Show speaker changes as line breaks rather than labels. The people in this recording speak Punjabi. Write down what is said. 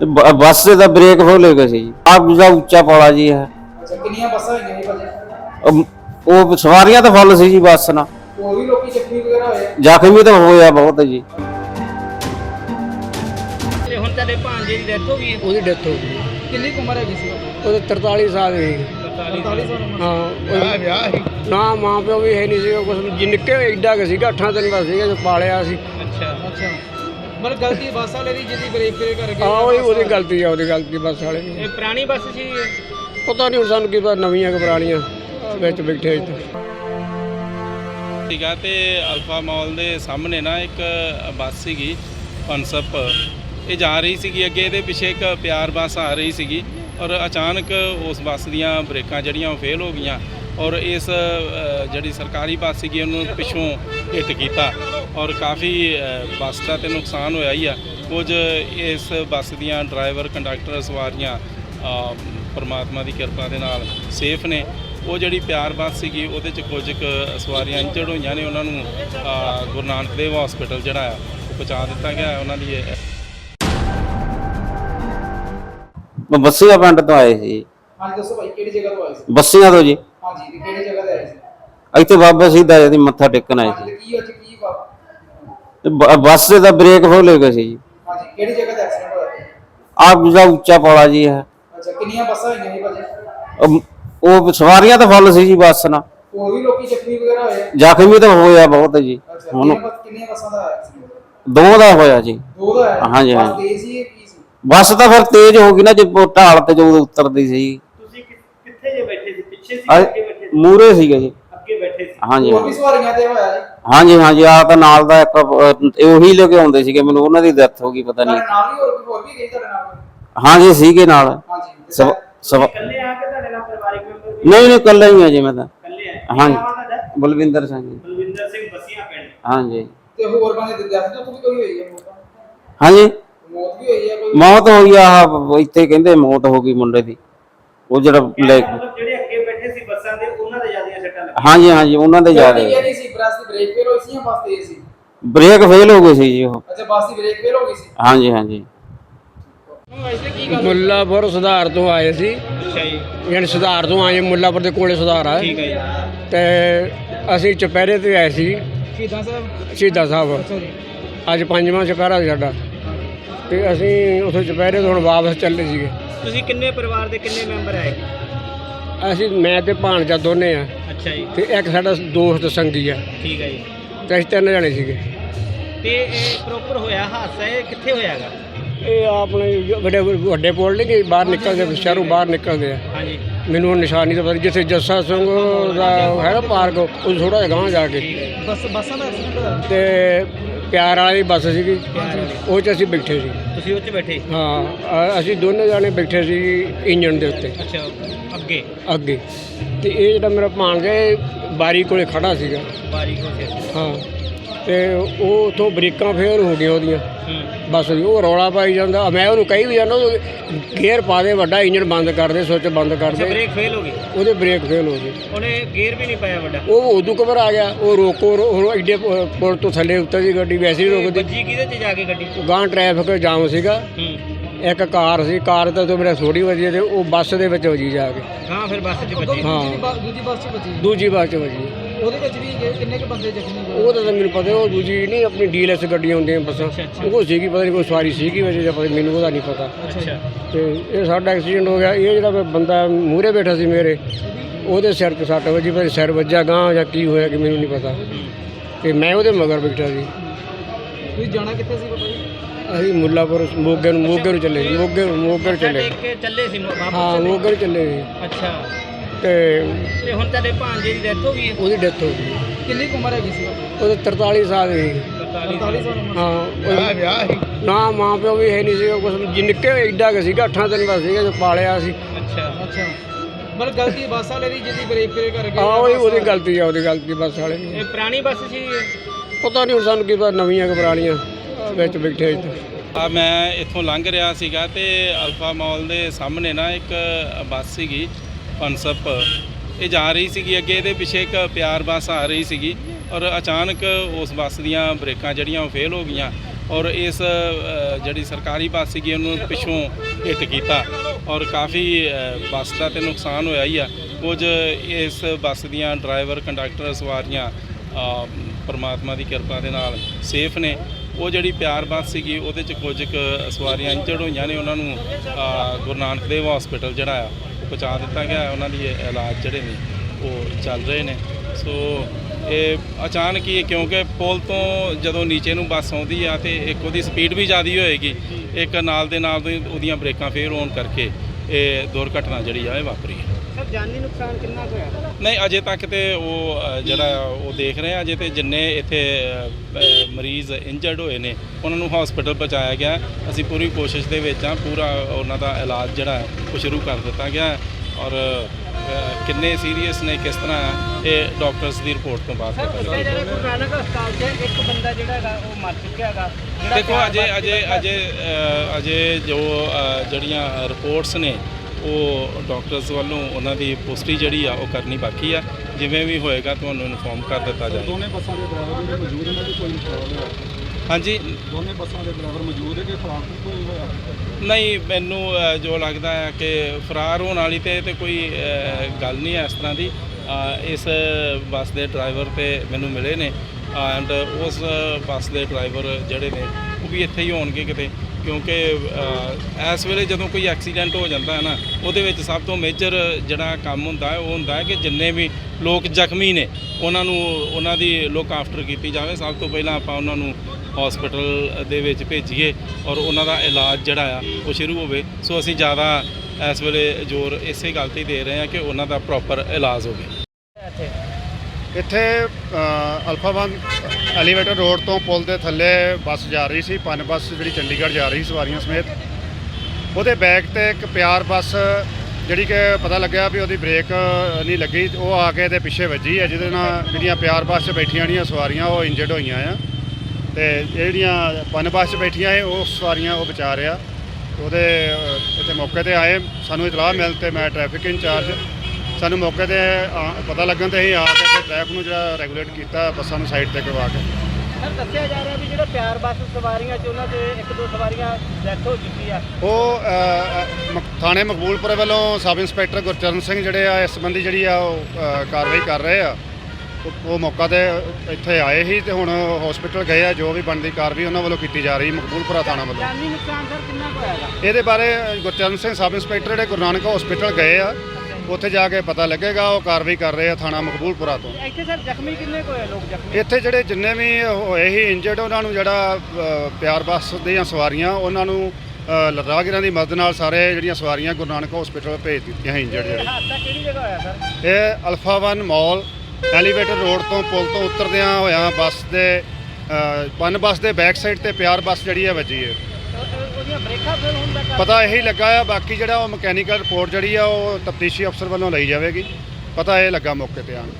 ਤੇ ਬ- ਬੱਸ ਦੇ ਤਾਂ ਬ੍ਰੇਕ ਫੋਲ ਹੋ ਗਏ ਸੀ ਜੀ। ਆਪ ਦਾ ਉੱਚਾ ਪੌੜਾ ਜੀ ਹੈ
ਅੱਛਾ ਕਿੰਨੀਆਂ ਬੱਸਾਂ ਹੋਈਆਂ ਜੀ ਭਾਜੀ?
ਉਹ- ਉਹ ਸਵਾਰੀਆਂ ਤਾਂ ਫੁੱਲ ਸੀ ਜੀ ਬੱਸ ਨਾਲ।
ਹੋਰ ਵੀ ਲੋਕੀ ਜ਼ਖਮੀ ਵਗੈਰਾ ਹੋਏ? ਆ
ਜ਼ਖਮੀ ਤਾਂ ਹੋਇਆ ਬਹੁਤ ਜੀ।
ਤੇ ਹੁਣ ਤੁਹਾਡੇ ਭਾਂਜੇ ਦੀ ਡੈਥ ਹੋ ਗਈ ਹੈ?
ਉਹਦੀ ਡੈਥ ਹੋ ਗਈ।
ਕਿੰਨੀ ਕੁ ਉਮਰ ਹੈਗੀ ਸੀ
ਉਹਦੇ 43 ਸਾਲ ਦੀ
45 ਸਾਲ ਉਮਰ
ਹਾਂ ਉਹ- ਨਾ ਮਾਂ ਪਿਓ ਵੀ ਹੈ ਨਹੀਂ ਸੀ ਕੁਝ ਨਿੱਕੇ ਐਡਾ ਕੁ ਸੀਗਾ 8 ਦਿਨ ਦਾ ਸੀਗਾ ਜੋ ਪਾਲਿਆ ਸੀ।
ਅੱਛਾ
ਅੱਛਾ। ਮਤਲਬ ਗਲਤੀ ਬੱਸ ਵਾਲੇ ਦੀ ਜਿਹਦੀ ਬ੍ਰੇਕ ਫੇਲ ਕਰ ਗਏ
ਆ ਉਹਦੀ ਉਹਦੀ ਗਲਤੀ ਆ ਉਹਦੀ ਗਲਤੀ ਬੱਸ ਵਾਲੇ ਦੀ।
ਇਹ ਪੁਰਾਣੀ ਬੱਸ ਸੀ ਇਹ?
ਪਤਾ ਨਹੀਂ ਹੁਣ ਸਾਨੂੰ ਕੀ ਪਤਾ ਨਵੀਆਂ ਕਿ ਪੁਰਾਣੀਆਂ ਆਹ ਵਿੱਚ ਬੈਠੇ ਇੱਥੇ
ਸੀਗਾ ਤੇ ਅਲਫਾ ਮਾਲ ਦੇ ਸਾਹਮਣੇ ਨਾ ਇੱਕ ਬੱਸ ਸੀਗੀ ਪਨਸਪ। ਇਹ ਜਾ ਰਹੀ ਸੀਗੀ ਅੱਗੇ ਇਹਦੇ ਪਿੱਛੇ ਇੱਕ ਪਿਆਰ ਬੱਸ ਆ ਰਹੀ ਸੀਗੀ ਔਰ ਅਚਾਨਕ ਉਸ ਬੱਸ ਦੀਆਂ ਬ੍ਰੇਕਾਂ ਜਿਹੜੀਆਂ ਉਹ ਫੇਲ ਹੋ ਗਈਆਂ। ਔਰ ਇਸ ਜਿਹੜੀ ਸਰਕਾਰੀ ਬੱਸ ਸੀਗੀ ਉਹਨੂੰ ਪਿੱਛੋਂ ਹਿੱਟ ਕੀਤਾ। ਔਰ ਕਾਫੀ ਬੱਸ ਦਾ ਤੇ ਨੁਕਸਾਨ ਹੋਇਆ ਹੀ ਆ। ਕੁਝ ਇਸ ਬੱਸ ਦੀਆਂ ਡਰਾਈਵਰ ਕੰਡਕਟਰ ਸਵਾਰੀਆਂ ਪਰਮਾਤਮਾ ਦੀ ਕਿਰਪਾ ਦੇ ਨਾਲ ਸੇਫ ਨੇ। ਉਹ ਜਿਹੜੀ ਪਿਆਰ ਬੱਸ ਸੀਗੀ ਉਹਦੇ ਚ ਕੁਝ ਕੁ ਸਵਾਰੀਆਂ ਇੰਜਰਡ ਹੋਈਆਂ ਨੇ। ਉਹਨਾਂ ਨੂੰ ਗੁਰੂ ਨਾਨਕ ਦੇਵ ਹਸਪੀਟਲ ਜਿਹੜਾ ਆ ਉਹ ਪਹੁੰਚਾ ਦਿੱਤਾ ਗਿਆ। ਉਹਨਾਂ ਦੀ
ਬੱਸੀਆਂ ਪਿੰਡ ਤੋਂ ਆਏ ਸੀ।
ਹਾਂਜੀ ਦੱਸੋ ਭਾਈ ਕਿਹੜੀ ਜਗ੍ਹਾ ਤੋਂ ਆਏ ਸੀ?
ਬੱਸੀਆਂ ਤੋਂ ਜੀ।
ਹਾਂਜੀ ਤੇ ਕਿਹੜੀ ਜਗ੍ਹਾ ਤੇ ਆਏ ਸੀ?
ਇੱਥੇ ਬਾਬਾ ਸਿੱਧਾ ਜੀ ਮੱਥਾ ਟੇਕਣ ਆਏ
ਹਾਂਜੀ
ਸੀ
ਕੀ ਅੱਜ ਕੀ ਵਾ
ਤੇ ਬ- ਬੱਸ ਦੇ ਬ੍ਰੇਕ ਫੋਲ ਹੋ ਗਏ ਸੀ ਜੀ।
ਹਾਂਜੀ ਕਿਹੜੀ ਜਗ੍ਹਾ ਤੇ ਐਕਸੀਡੈਂਟ ਹੋਇਆ
ਆਪ ਦਾ ਉੱਚਾ ਪੌੜਾ ਜੀ ਹੈ।
ਅੱਛਾ ਕਿੰਨੀਆਂ ਬੱਸਾਂ ਹੋਈਆਂ ਜੀ ਭਾਜੀ?
ਉਹ- ਉਹ ਸਵਾਰੀਆਂ ਤਾਂ ਫੁੱਲ ਸੀ ਜੀ ਬੱਸ ਨਾਲ।
ਹੋਰ ਵੀ ਲੋਕੀ ਜ਼ਖਮੀ ਵਗੈਰਾ ਹੋਏ? ਆ
ਜ਼ਖਮੀ ਤਾਂ ਹੋਇਆ ਬਹੁਤ ਜੀ
ਅੱਛਾ
ਹੁਣ
ਕਿੰਨੀਆਂ ਬੱਸ- ਕਿੰਨੀਆਂ ਬੱਸਾਂ ਦਾ ਐਕਸੀਡੈਂਟ
ਦੋ ਦਾ ਹੋਇਆ ਜੀ।
ਦੋ ਦਾ ਹੈ
ਹਾਂਜੀ,
ਬੱਸ
ਹਾਂਜੀ।
ਤੇਜ਼ ਸੀ ਇਹ ਕੀ ਸੀ?
ਬੱਸ ਤਾਂ ਫਿਰ ਤੇਜ਼ ਹੋ ਗਈ ਨਾ ਜੇ ਢਾਲ ਤੇ ਜਦੋਂ ਉਤਰਦੀ ਸੀ
ਤੁਸੀਂ ਕਿ- ਕਿੱਥੇ ਜੇ ਬੈਠੇ ਸੀ ਪਿੱਛੇ ਸੀ ਅੱਗੇ ਬੈਠੇ ਸੀ?
ਮੂਰੇ ਸੀਗੇ ਜੀ।
ਅੱਗੇ ਬੈਠੇ ਸੀ।
ਹਾਂਜੀ
ਹੋਰ ਵੀ ਸਵਾਰੀਆਂ ਤੇ ਹੋਇਆ ਜੀ।
ਹਾਂਜੀ ਹਾਂਜੀ ਆ ਤਾਂ ਨਾਲ ਦਾ ਇੱਕ ਅਹ, ਉਹੀ ਲੈ ਕੇ ਆਉਂਦੇ ਸੀਗੇ ਮੈਨੂੰ ਉਹਨਾਂ ਦੀ ਡੈਥ ਹੋ ਗਈ ਪਤਾ ਨਹੀਂ।
ਤੁਹਾਡੇ ਨਾਲ ਵੀ ਹੋਰ ਹੋਰ ਵੀ ਗਈ ਤੁਹਾਡੇ ਨਾਲ?
ਹਾਂਜੀ ਸੀਗੇ ਨਾਲ।
ਹਾਂਜੀ ਤੇ
ਸਭ ਸਭ
ਇਕੱਲੇ ਆ ਕੇ ਤੁਹਾਡੇ ਨਾਲ ਪਰਿਵਾਰਿਕ ਮੈਂਬਰ ਵੀ?
ਨਹੀਂ ਨਹੀਂ ਇਕੱਲਾ ਹੀ ਆ ਜੀ ਮੈਂ ਤਾਂ।
ਇਕੱਲੇ ਆ?
ਹਾਂਜੀ। ਬਲਵਿੰਦਰ ਸਿੰਘ ਜੀ।
ਬਲਵਿੰਦਰ ਸਿੰਘ ਬਸੀਆਂ ਪਿੰਡ।
ਹਾਂਜੀ।
ਤੇ ਹੋਰ ਬੰਦੇ ਦੇ ਡੈਥ ਤੋਂ ਵੀ ਕੋਈ ਹੋਈ ਹੈ ਮੌਤ?
ਹਾਂਜੀ।
ਮੌਤ ਵੀ ਹੋਈ ਹੈ ਕੋਈ?
ਮੌਤ ਹੋ ਗਈ ਆ ਇੱਥੇ ਕਹਿੰਦੇ ਮੌਤ ਹੋ ਗਈ ਮੁੰਡੇ ਦੀ। ਉਹ ਜਿਹੜਾ ਲੈ
ਮਤਲਬ ਜਿਹੜੇ ਸੱਟਾਂ ਲੱਗੀਆਂ।
ਹਾਂਜੀ ਹਾਂਜੀ ਉਹਨਾਂ ਦੇ ਜ਼ਿਆਦਾ
ਕਿਹੜੀ ਸੀ? ਬੱਸ ਦੀ ਬ੍ਰੇਕ ਫੇਲ ਹੋਈ ਸੀ ਜਾਂ ਬੱਸ ਤੇਜ਼ ਸੀ?
ਬ੍ਰੇਕ ਫੇਲ ਹੋ ਗਈ ਸੀ ਜੀ ਉਹ।
ਅੱਛਾ ਬੱਸ ਦੀ ਬ੍ਰੇਕ ਫੇਲ ਹੋ ਗਈ ਸੀ?
ਹਾਂਜੀ ਹਾਂਜੀ।
ਵੈਸੇ ਕੀ ਗੱਲ
ਮੁੱਲਾਪੁਰ ਸੁਧਾਰ ਤੋਂ ਆਏ ਸੀ।
ਅੱਛਾ ਜੀ।
ਯਾਨੀ ਸੁਧਾਰ ਤੋਂ ਆਏ ਮੁੱਲਾਪੁਰ ਦੇ ਕੋਲੇ ਸੁਧਾਰ ਆ
ਠੀਕ ਹੈ ਜੀ।
ਤੇ ਅਸੀਂ ਚੁਪਹਿਰੇ ਤੇ ਆਏ ਸੀ।
ਸ਼ਹੀਦਾਂ ਸਾਹਿਬ?
ਸ਼ਹੀਦਾਂ ਅੱਜ ਪੰਜਵਾਂ ਚੁਪਹਿਰਾ ਸੀ ਸਾਡਾ। ਤੇ ਅਸੀਂ ਉੱਥੇ ਚੁਪਹਿਰੇ ਤੋਂ ਹੁਣ ਵਾਪਸ ਚੱਲੇ ਸੀਗੇ।
ਤੁਸੀਂ ਕਿੰਨੇ ਪਰਿਵਾਰ ਦੇ ਕਿੰਨੇ ਮੈਂਬਰ ਆਏ?
ਅਸੀਂ ਮੈਂ ਤੇ ਭਾਣਜਾ ਦੋਨੇ ਆ।
ਅੱਛਾ ਜੀ।
ਤੇ ਇੱਕ ਸਾਡਾ ਦੋਸਤ ਸੰਗੀ ਆ।
ਠੀਕ ਹੈ ਜੀ।
ਤੇ ਅਸੀਂ ਤਿੰਨ ਜਣੇ ਸੀਗੇ।
ਤੇ ਇਹ ਪ੍ਰੋਪਰ ਹੋਇਆ ਹਾਦਸਾ? ਇਹ ਕਿੱਥੇ ਹੋਇਆਗਾ
ਇਹ ਆਪਣੇ ਵੱਡੇ ਵੱਡੇ ਪੁਲ ਨਹੀਂ ਗਏ ਬਾਹਰ ਨਿਕਲਦੇ ਸ਼ਹਿਰੋਂ ਬਾਹਰ ਨਿਕਲਦੇ ਆ।
ਹਾਂਜੀ।
ਮੈਨੂੰ ਹੁਣ ਨਿਸ਼ਾਨੀ ਤਾਂ ਪਤਾ ਜਿੱਥੇ ਜੱਸਾ ਸਿੰਘ ਦਾ ਹੈਗਾ ਪਾਰਕ ਉਹ ਥੋੜਾ ਜਿਹਾ ਗਾਂਹ ਜਾ ਕੇ।
ਬੱਸ ਬੱਸਾਂ ਦਾ ਐਕਸੀਡੈਂਟ
ਤੇ ਪਿਆਰ ਵਾਲੀ ਬੱਸ ਸੀਗੀ। ਉਹ 'ਚ ਅਸੀਂ ਬੈਠੇ ਸੀ।
ਤੁਸੀਂ ਉੱਥੇ ਬੈਠੇ?
ਹਾਂ ਅ- ਅਸੀਂ ਦੋਨੇ ਜਾਣੇ ਬੈਠੇ ਸੀ ਇੰਜਣ ਦੇ ਉੱਤੇ।
ਅੱਛਾ ਅੱਗੇ?
ਅੱਗੇ। ਤੇ ਇਹ ਜਿਹੜਾ ਮੇਰਾ ਭਾਣਜਾ ਇਹ ਬਾਰੀ ਕੋਲੇ ਖੜਾ ਸੀਗਾ।
ਬਾਰੀ ਗਿਆ
ਹਾਂ ਤੇ ਉਹ ਉਥੋਂ ਬ੍ਰੇਕਾਂ ਫੇਰ ਹੋ ਗਈਆਂ ਉਹਦੀਆਂ।
ਹੂੰ।
ਬਸ ਜੀ, ਉਹ ਰੌਲਾ ਪਾਈ ਜਾਂਦਾ। ਮੈਂ ਉਹਨੂੰ ਕਹੀ ਵੀ ਜਾਂਦਾ ਗੇਅਰ ਪਾ ਦੇ ਵੱਡਾ ਇੰਜਣ ਬੰਦ ਕਰ ਦੇ ਸੁੱਚ ਬੰਦ ਕਰ ਦੇ।
ਬ੍ਰੇਕ ਫੇਲ ਹੋ ਗਈ।
ਉਹਦੇ ਬ੍ਰੇਕ ਫੇਲ ਹੋ ਗਏ।
ਉਹਨੇ ਗੇਅਰ ਵੀ ਨਹੀਂ ਪਾਇਆ ਵੱਡਾ।
ਉਹ ਉਦੋਂ ਕਬਰ ਆ ਗਿਆ ਉਹ ਰੋਕੋ ਉਹ ਐਡੇ ਪੁਲ ਤੋਂ ਥੱਲੇ ਉੱਤਰ ਦੀ ਗੱਡੀ ਵੈਸੇ ਹੀ ਰੁਕਦੀ।
ਵੱਜੀ ਕਿਹਦੇ ਚ ਜਾ ਕੇ ਗੱਡੀ
ਗਾਂ ਟ੍ਰੈਫਿਕ ਜਾਮ ਸੀਗਾ। ਇੱਕ ਕਾਰ ਸੀ ਕਾਰ ਤਾਂ ਤੋਂ ਮੇਰਾ ਥੋੜੀ ਵਜੀ ਤੇ ਉਹ ਬੱਸ ਦੇ ਵਿੱਚ ਵਜੀ ਜਾ ਕੇ।
ਹਾਂ ਫਿਰ ਬੱਸ ਚ ਵੱਜੀ।
ਹਾਂ।
ਦੂਜੀ ਬੱਸ ਚ ਬਚੀ
ਦੂਜੀ ਬੱਸ 'ਚ ਵਜੀ।
ਉਹਦੇ ਵਿੱਚ ਵੀ ਕਿੰਨੇ ਕੁ ਬੰਦੇ ਜ਼ਖਮੀ ਹੋਏ?
ਉਹ ਤਾਂ ਮੈਨੂੰ ਪਤਾ ਉਹ ਦੂਜੀ ਨਹੀਂ ਆਪਣੀ ਡੀਐਲਐਸ ਗੱਡੀਆਂ ਹੁੰਦੀਆਂ ਬੱਸਾਂ। ਉਹ ਸੀਗੀ ਪਤਾ ਨਹੀਂ ਕੋਈ ਸਵਾਰੀ ਸੀਗੀ ਵਜੇ ਜਾਂ ਪਤਾ ਮੈਨੂੰ ਉਹਦਾ ਨਹੀਂ ਪਤਾ।
ਅੱਛਾ
ਤੇ ਇਹ ਸਾਡਾ ਐਕਸੀਡੈਂਟ ਹੋ ਗਿਆ। ਇਹ ਜਿਹੜਾ ਬੰਦਾ ਮੂਹਰੇ ਬੈਠਾ ਸੀ ਮੇਰੇ ਉਹਦੇ ਸਿਰ 'ਤੇ ਸੱਟ ਵੱਜੀ ਪਰ ਸਿਰ ਵੱਜਾ ਗਾਂ ਜਾਂ ਕੀ ਹੋਇਆ ਕਿ ਮੈਨੂੰ ਨਹੀਂ ਪਤਾ। ਤੇ ਮੈਂ ਉਹਦੇ ਮਗਰ ਬੈਠਾ ਸੀ।
ਤੁਸੀਂ ਜਾਣਾ ਕਿੱਥੇ ਸੀ ਬਾਬਾ ਜੀ?
ਅਸੀਂ ਮੁੱਲਾਪੁਰ ਮੋਗੇ ਨੂੰ ਮੋਗੇ ਨੂੰ ਚੱਲੇ ਸੀ, ਮੋਗੇ ਨੂੰ ਮੋਗੇ ਨੂੰ ਚੱਲੇ
ਕੇ ਚੱਲੇ ਸੀ ਵਾਪਸ
ਹਾਂ। ਮੋਗੇ ਨੂੰ ਚੱਲੇ ਸੀ।
ਅੱਛਾ।
ਤੇ
ਤੇ ਹੁਣ ਤੁਹਾਡੇ ਭਾਂਜੇ ਦੀ ਡੈਥ ਹੋ ਗਈ ਹੈ?
ਉਹਦੀ ਡੈਥ ਹੋ ਗਈ।
ਕਿੰਨੀ ਕੁ ਉਮਰ ਹੈਗੀ ਸੀ?
ਉਹਦੇ 43 ਸਾਲ ਦੀ ਸੀ
45 ਸਾਲ ਉਮਰ
ਹਾਂ ਉਹ- ਨਾ ਮਾਂ ਪਿਓ ਵੀ ਹੈ ਨਹੀਂ ਸੀ ਕੁਝ ਨਿੱਕੇ ਐਡਾ ਕੁ ਸੀਗਾ 8 ਦਿਨ ਦਾ ਸੀਗਾ ਜੋ ਪਾਲਿਆ ਸੀ।
ਅੱਛਾ।
ਅੱਛਾ। ਮਤਲਬ ਗਲਤੀ ਬੱਸ ਵਾਲੇ ਦੀ ਜਿਹਦੀ ਬ੍ਰੇਕ ਫੇਲ ਕਰ ਗਏ
ਆ ਉਹਦੀ ਉਹਦੀ ਗਲਤੀ ਆ ਉਹਦੀ ਗਲਤੀ ਬੱਸ ਵਾਲੇ ਦੀ।
ਇਹ ਪੁਰਾਣੀ ਬੱਸ ਸੀ ਇਹ?
ਪਤਾ ਨਹੀਂ ਹੁਣ ਸਾਨੂੰ ਕੀ ਪਤਾ ਨਵੀਆਂ ਕਿ ਪੁਰਾਣੀਆਂ ਵਿੱਚ ਬੈਠੇ ਇੱਥੇ
ਆ ਮੈਂ ਇੱਥੋਂ ਲੰਘ ਰਿਹਾ ਸੀਗਾ ਤੇ ਅਲਫਾ ਮਾਲ ਦੇ ਸਾਹਮਣੇ ਨਾ ਇੱਕ ਬੱਸ ਸੀਗੀ। ਪਨਸਪ ਇਹ ਜਾ ਰਹੀ ਸੀਗੀ ਅੱਗੇ, ਇਹਦੇ ਪਿੱਛੇ ਇੱਕ ਪਿਆਰ ਬੱਸ ਆ ਰਹੀ ਸੀਗੀ ਔਰ ਅਚਾਨਕ ਉਸ ਬੱਸ ਦੀਆਂ ਬ੍ਰੇਕਾਂ ਜਿਹੜੀਆਂ ਉਹ ਫੇਲ ਹੋ ਗਈਆਂ ਔਰ ਇਸ ਜਿਹੜੀ ਸਰਕਾਰੀ ਬੱਸ ਸੀਗੀ, ਉਹਨੂੰ ਪਿੱਛੋਂ ਹਿੱਟ ਕੀਤਾ ਔਰ ਕਾਫੀ ਬੱਸ ਦਾ ਤੇ ਨੁਕਸਾਨ ਹੋਇਆ ਹੀ ਆ। ਕੁਝ ਇਸ ਬੱਸ ਦੀਆਂ ਡਰਾਈਵਰ ਕੰਡਕਟਰ ਸਵਾਰੀਆਂ ਪਰਮਾਤਮਾ ਦੀ ਕਿਰਪਾ ਦੇ ਨਾਲ ਸੇਫ ਨੇ। ਉਹ ਜਿਹੜੀ ਪਿਆਰ ਬੱਸ ਸੀਗੀ, ਉਹਦੇ ਚ ਕੁਝ ਕੁ ਸਵਾਰੀਆਂ ਇੰਜਰਡ ਹੋਈਆਂ ਨੇ, ਉਹਨਾਂ ਨੂੰ ਗੁਰੂ ਨਾਨਕ ਦੇਵ ਹਸਪੀਟਲ ਜਿਹੜਾ ਆ ਪਹੁੰਚਾ ਦਿੱਤਾ ਗਿਆ, ਉਹਨਾਂ ਦੀ ਇਹ ਇਲਾਜ ਜਿਹੜੇ ਨੇ ਉਹ ਚੱਲ ਰਹੇ ਨੇ। ਸੋ ਇਹ ਅਚਾਨਕ ਹੀ ਕਿਉਂਕਿ ਪੁਲ ਤੋਂ ਜਦੋਂ ਨੀਚੇ ਨੂੰ ਬੱਸ ਆਉਂਦੀ ਆ ਤੇ ਇੱਕ ਉਹਦੀ ਸਪੀਡ ਵੀ ਜ਼ਿਆਦੀ ਹੋਏਗੀ, ਇੱਕ ਨਾਲ ਦੇ ਨਾਲ ਦੀ ਉਹਦੀਆਂ ਬ੍ਰੇਕਾਂ ਫੇਲ ਹੋਣ ਕਰਕੇ। ਇਹ ਦੁਰਘਟਨਾ ਜਿਹੜੀ ਆ ਇਹ ਵਾਪਰੀ ਹੈ।
ਸਰ ਜਾਨੀ ਨੁਕਸਾਨ ਕਿੰਨਾ ਹੋਇਆ?
ਨਹੀਂ ਅਜੇ ਤੱਕ ਤੇ ਉਹ ਅ, ਜਿਹੜਾ ਉਹ ਦੇਖ ਰਹੇ ਆ ਅਜੇ ਤੇ ਜਿੰਨੇ ਇੱਥੇ ਅ, ਅ, ਮਰੀਜ਼ ਇੰਜਰਡ ਹੋਏ ਨੇ ਉਹਨਾਂ ਨੂੰ ਹਸਪੀਟਲ ਪਹੁੰਚਾਇਆ ਗਿਆ। ਅਸੀਂ ਪੂਰੀ ਕੋਸ਼ਿਸ਼ ਦੇ ਵਿੱਚ ਆ ਪੂਰਾ ਉਹਨਾਂ ਦਾ ਇਲਾਜ ਜਿਹੜਾ ਹੈ ਉਹ ਸ਼ੁਰੂ ਕਰ ਦਿੱਤਾ ਗਿਆ। ਹੈ ਔਰ ਕਿੰਨੇ ਸੀਰੀਅਸ ਨੇ ਕਿਸ ਤਰ੍ਹਾਂ ਹੈ, ਇਹ ਡਾਕਟਰਸ ਦੀ ਰਿਪੋਰਟ ਤੋਂ ਬਾਅਦ ਪਤਾ
ਜਾ ਰਿਹਾ ਗੁਰੂ ਨਾਨਕ ਹਸਪਤਾਲ 'ਚ ਇੱਕ ਬੰਦਾ ਜਿਹੜਾ ਹੈਗਾ ਉਹ ਮਰ ਚੁੱਕਿਆ ਹੈਗਾ।
ਦੇਖੋ ਅਜੇ ਅਜੇ ਅਜੇ ਅਜੇ ਜੋ ਜਿਹੜੀਆਂ ਰਿਪੋਰਟਸ ਨੇ ਉਹ ਡਾਕਟਰਸ ਵੱਲੋਂ ਉਹਨਾਂ ਦੀ ਪੁਸ਼ਟੀ ਜਿਹੜੀ ਆ ਉਹ ਕਰਨੀ ਬਾਕੀ ਆ। ਜਿਵੇਂ ਵੀ ਹੋਏਗਾ ਤੁਹਾਨੂੰ ਇਨਫੋਰਮ ਕਰ ਦਿੱਤਾ ਜਾਏਗਾ।
ਦੋਨੇ ਬੱਸਾਂ ਦੇ ਡਰਾਈਵਰ ਜਿਹੜੇ ਮੌਜੂਦ ਨੇ ਕਿ ਕੋਈ ਪ੍ਰੋਬਲਮ ਹੈ
ਹਾਂਜੀ।
ਦੋਨੇ ਬੱਸਾਂ ਦੇ ਡਰਾਈਵਰ ਮੌਜੂਦ ਹੈ ਕਿ ਫਰਾਂਸ ਤੋਂ ਕੋਈ ਹੋਇਆ?
ਨਹੀਂ ਮੈਨੂੰ ਅ, ਜੋ ਲੱਗਦਾ ਹੈ ਕਿ ਫਰਾਰ ਹੋਣ ਵਾਲੀ ਤੇ ਤੇ ਕੋਈ ਅ, ਗੱਲ ਨਹੀਂ ਹੈ ਇਸ ਤਰ੍ਹਾਂ ਦੀ। ਅ, ਇਸ ਬੱਸ ਦੇ ਡਰਾਈਵਰ ਤੇ ਮੈਨੂੰ ਮਿਲੇ ਨੇ। ਐਂਡ ਉਸ ਬੱਸ ਦੇ ਡਰਾਈਵਰ ਜਿਹੜੇ ਨੇ ਉਹ ਵੀ ਇੱਥੇ ਹੀ ਹੋਣਗੇ ਕਿਤੇ। ਕਿਉਂਕਿ ਅ, ਇਸ ਵੇਲੇ ਜਦੋਂ ਕੋਈ ਐਕਸੀਡੈਂਟ ਹੋ ਜਾਂਦਾ ਹੈ ਨਾ ਉਹਦੇ ਵਿੱਚ ਸਭ ਤੋਂ ਮੇਜਰ ਜਿਹੜਾ ਕੰਮ ਹੁੰਦਾ ਹੈ ਉਹ ਹੁੰਦਾ ਹੈ ਕਿ ਜਿੰਨੇ ਵੀ ਲੋਕ ਜ਼ਖਮੀ ਨੇ ਉਹਨਾਂ ਨੂੰ ਉਹਨਾਂ ਦੀ ਲੁੱਕ ਆਫਟਰ ਕੀਤੀ ਜਾਵੇ। ਸਭ ਤੋਂ ਪਹਿਲਾਂ ਆਪਾਂ ਉਹਨਾਂ ਨੂੰ ਹਸਪੀਟਲ ਦੇ ਵਿੱਚ ਭੇਜੀਏ ਔਰ ਉਹਨਾਂ ਦਾ ਇਲਾਜ ਜਿਹੜਾ ਆ ਉਹ ਸ਼ੁਰੂ ਹੋਵੇ। ਸੋ ਅਸੀਂ ਜ਼ਿਆਦਾ ਇਸ ਵੇਲੇ ਜ਼ੋਰ ਇਸੇ ਗੱਲ ਤੇ ਦੇ ਰਹੇ ਹਾਂ ਕਿ ਉਹਨਾਂ ਦਾ ਪ੍ਰੋਪਰ ਇਲਾਜ ਹੋਵੇ।
ਇੱਥੇ
ਇੱਥੇ ਅ, ਐਲੀਵੇਟਰ ਰੋਡ ਤੋਂ ਪੁਲ ਦੇ ਥੱਲੇ ਬੱਸ ਜਾ ਰਹੀ ਸੀ। ਪਨ ਬੱਸ ਜਿਹੜੀ ਚੰਡੀਗੜ੍ਹ ਜਾ ਰਹੀ ਸਵਾਰੀਆਂ ਸਮੇਤ। ਉਹਦੇ ਬੈਕ ਤੇ ਇੱਕ ਪਿਆਰ ਬੱਸ ਜਿਹੜੀ ਕਿ ਪਤਾ ਲੱਗਿਆ ਵੀ ਉਹਦੀ ਬ੍ਰੇਕ ਨਹੀਂ ਲੱਗੀ। ਉਹ ਆ ਕੇ ਇਹਦੇ ਪਿੱਛੇ ਵੱਜੀ ਹੈ ਜਿਹਦੇ ਨਾਲ ਜਿਹੜੀਆਂ ਪਿਆਰ ਬੱਸ 'ਚ ਬੈਠੀਆਂ ਜਿਹੜੀਆਂ ਸਵਾਰੀਆਂ ਉਹ ਇੰਜਰਡ ਹੋਈਆਂ ਆ। ਤੇ ਜਿਹੜੀਆਂ ਪਨ ਬੱਸ 'ਚ ਬੈਠੀਆਂ ਇਹ ਉਹ ਸਵਾਰੀਆਂ ਉਹ ਬਚਾ ਰਿਆ ਉਹਦੇ ਇੱਥੇ ਮੌਕੇ ਤੇ ਆਏ ਸਾਨੂੰ ਇਤਲਾਹ ਮਿਲ ਤੇ ਮੈਂ ਟ੍ਰੈਫਿਕ ਇੰਚਾਰਜ ਸਾਨੂੰ ਮੌਕੇ ਤੇ ਪਤਾ ਲੱਗਣ ਤੇ ਅਸੀਂ ਆ ਕੇ ਤੇ ਟ੍ਰੈਫਿਕ ਨੂੰ ਜਿਹੜਾ ਰੈਗੂਲੇਟ ਕੀਤਾ ਬੱਸਾਂ ਨੂੰ ਸਾਈਡ ਤੇ ਕਰਵਾ ਕੇ।
ਸਰ ਦੱਸਿਆ ਜਾ ਰਿਹਾ ਵੀ ਜਿਹੜਾ ਪਿਆਰ ਬੱਸ ਸਵਾਰੀਆਂ 'ਚ ਉਹਨਾਂ ਦੇ ਇੱਕ ਦੋ ਸਵਾਰੀਆਂ ਡੈਥ ਹੋ ਚੁੱਕੀ ਆ।
ਉਹ ਥਾਣੇ ਮਕਬੂਲਪੁਰ ਵੱਲੋਂ ਸਬ ਇੰਸਪੈਕਟਰ ਗੁਰਚਰਨ ਸਿੰਘ ਜਿਹੜੇ ਆ ਇਸ ਸੰਬੰਧੀ ਜਿਹੜੀ ਆ ਉਹ ਕਾਰਵਾਈ ਕਰ ਰਹੇ ਆ। ਉਹ- ਮੌਕਾ ਤੇ ਇੱਥੇ ਆਏ ਸੀ ਤੇ ਹੁਣ ਹਸਪੀਟਲ ਗਏ ਆ ਜੋ ਵੀ ਬਣਦੀ ਕਾਰਵਾਈ ਉਹਨਾਂ ਵੱਲੋਂ ਕੀਤੀ ਜਾ ਰਹੀ ਮਕਬੂਲਪੁਰਾ ਥਾਣਾ ਵੱਲੋਂ।
ਜਾਨੀ ਨੁਕਸਾਨ ਸਰ ਕਿੰਨਾ ਕੁ ਹੋਇਆਗਾ
ਇਹਦੇ ਬਾਰੇ ਗੁਰਚਰਨ ਸਿੰਘ ਸਬ ਇੰਸਪੈਕਟਰ ਜਿਹੜੇ ਗੁਰੂ ਨਾਨਕ ਹਸਪੀਟਲ ਗਏ ਆ ਉੱਥੇ ਜਾ ਕੇ ਪਤਾ ਲੱਗੇਗਾ ਉਹ ਕਾਰਵਾਈ ਕਰ ਰਹੇ ਆ ਥਾਣਾ ਮਕਬੂਲਪੁਰਾ ਤੋਂ।
ਇੱਥੇ ਸਰ ਜ਼ਖਮੀ ਕਿੰਨੇ ਕੁ ਹੋਏ ਲੋਕ ਜ਼ਖਮੀ?
ਇੱਥੇ ਜਿਹੜੇ ਜਿੰਨੇ ਵੀ ਹੋਏ ਸੀ ਇੰਜਰਡ ਉਹਨਾਂ ਨੂੰ ਜਿਹੜਾ ਅ, ਪਿਆਰ ਬੱਸ ਦੀਆਂ ਸਵਾਰੀਆਂ ਉਹਨਾਂ ਨੂੰ ਅ, ਦੀ ਮਦਦ ਨਾਲ ਸਾਰੇ ਜਿਹੜੀਆਂ ਸਵਾਰੀਆਂ ਗੁਰੂ ਨਾਨਕ ਹਸਪੀਟਲ ਭੇਜ ਦਿੱਤੀਆਂ ਸੀ ਇੰਜਰਡ ਜਿਹੜੇ।
ਹਾਦਸਾ ਕਿਹੜੀ ਜਗ੍ਹਾ ਹੋਇਆ ਸਰ?
ਇਹ alpha one mall elevated road ਤੋਂ ਪੁਲ ਤੋਂ ਉਤਰਦਿਆਂ ਹੋਇਆਂ ਬੱਸ ਦੇ ਪਨ ਬੱਸ ਦੇ ਬੈਕ ਸਾਈਡ ਤੇ ਪਿਆਰ ਬੱਸ ਜਿਹੜੀ ਹੈ ਵੱਜੀ ਹੈ। ਪਤਾ ਇਹੀ ਲੱਗਾ ਆ ਬਾਕੀ ਜਿਹੜਾ ਉਹ ਮਕੈਨੀਕਲ ਰਿਪੋਰਟ ਜਿਹੜੀ ਆ ਉਹ ਤਫਤੀਸ਼ੀ ਅਫਸਰ ਵੱਲੋਂ ਲਈ ਜਾਵੇਗੀ। ਪਤਾ ਇਹ ਲੱਗਾ ਮੌਕੇ ਤੇ ਆਣ